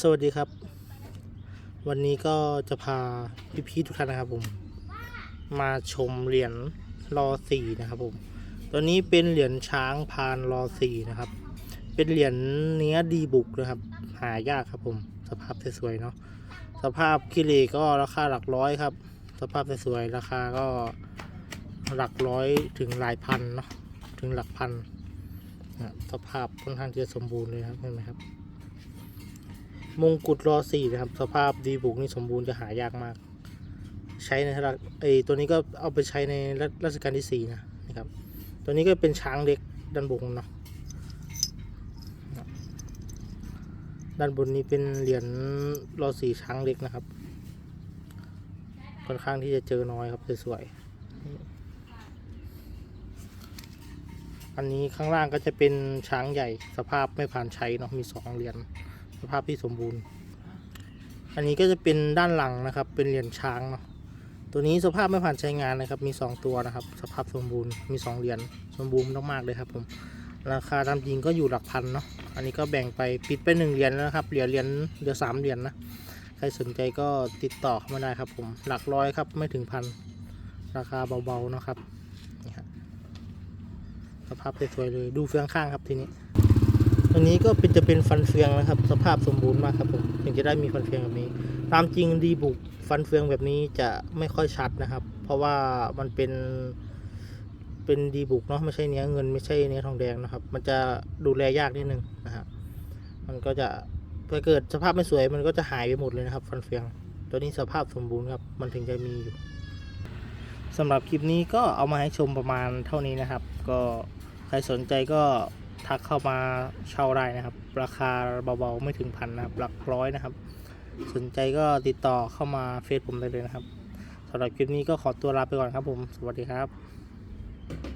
สวัสดีครับ วันนี้ก็จะพาพี่ๆทุกท่านนะครับผม มาชมเหรียญรอสี่นะครับผมตัวนี้เป็นเหรียญช้างพานรอสี่นะครับ เป็นเหรียญเนื้อดีบุกนะครับ หายากครับผม สภาพสวยๆเนาะสภาพคิเลก็ราคาหลักร้อยครับ สภาพสวยๆราคาก็หลักร้อยถึงหลายพันเนาะถึงหลักพันสภาพค่อนข้างที่จะสมบูรณ์เลยครับเห็นไหมครับ มงกุฎรอสี่นะครับ สภาพดีบุกนี่สมบูรณ์จะหายากมาก ใช้ในรัชไอตัวนี้ก็เอาไปใช้ในรัชกาลที่สี่นะนะครับ ตัวนี้ก็เป็นช้างเล็กด้านบนเนาะด้านบนนี้เป็นเหรียญรอสี่ช้างเล็กนะครับ ค่อนข้างที่จะเจอน้อยครับสวยๆอันนี้ข้างล่างก็จะเป็นช้างใหญ่สภาพไม่ผ่านใช้เนาะมีสองเหรียญ ภาพที่สมบูรณ์ อันนี้ก็จะเป็นด้านหลังนะครับ เป็นเหรียญช้างเนาะตัวนี้สภาพไม่ผ่านใช้งานนะครับ มี 2 ตัวนะครับ สภาพสมบูรณ์ มี 2 เหรียญสมบูรณ์มากๆเลยครับผม ราคาตามจริงก็อยู่หลักพันเนาะ อันนี้ก็แบ่งไปปิดไปหนึ่งเหรียญแล้วนะครับ เหรียญเหรียญเหลือสามเหรียญนะ ใครสนใจก็ติดต่อเข้ามาได้ครับผม หลักร้อยครับไม่ถึงพัน ราคาเบาๆนะครับนี่ฮะสภาพสวยๆเลย ดูเฟืองข้างครับทีนี้ อันนี้ก็เป็นจะเป็นฟันเฟืองนะครับ สภาพสมบูรณ์มากครับผมถึงจะได้มีฟันเฟืองแบบนี้ ตามจริงดีบุกฟันเฟืองแบบนี้จะไม่ค่อยชัดนะครับ เพราะว่ามันเป็นเป็นดีบุกเนาะไม่ใช่เนื้อเงินไม่ใช่เนื้อทองแดงนะครับ มันจะดูแลยากนิดนึงนะครับมันก็จะถ้าเกิดสภาพไม่สวย มันก็จะหายไปหมดเลยนะครับ ฟันเฟือง ตัวนี้สภาพสมบูรณ์ครับมันถึงจะมีอยู่สำหรับคลิปนี้ก็เอามาให้ชมประมาณเท่านี้นะครับ ก็ใครสนใจก็ ทักเข้ามาเช่าได้นะครับ ราคาเบาๆไม่ถึงพันนะครับ หลักร้อยนะครับ สนใจก็ติดต่อเข้ามาเฟซผมได้เลยนะครับสำหรับคลิปนี้ก็ขอตัวลาไปก่อนครับผม สวัสดีครับ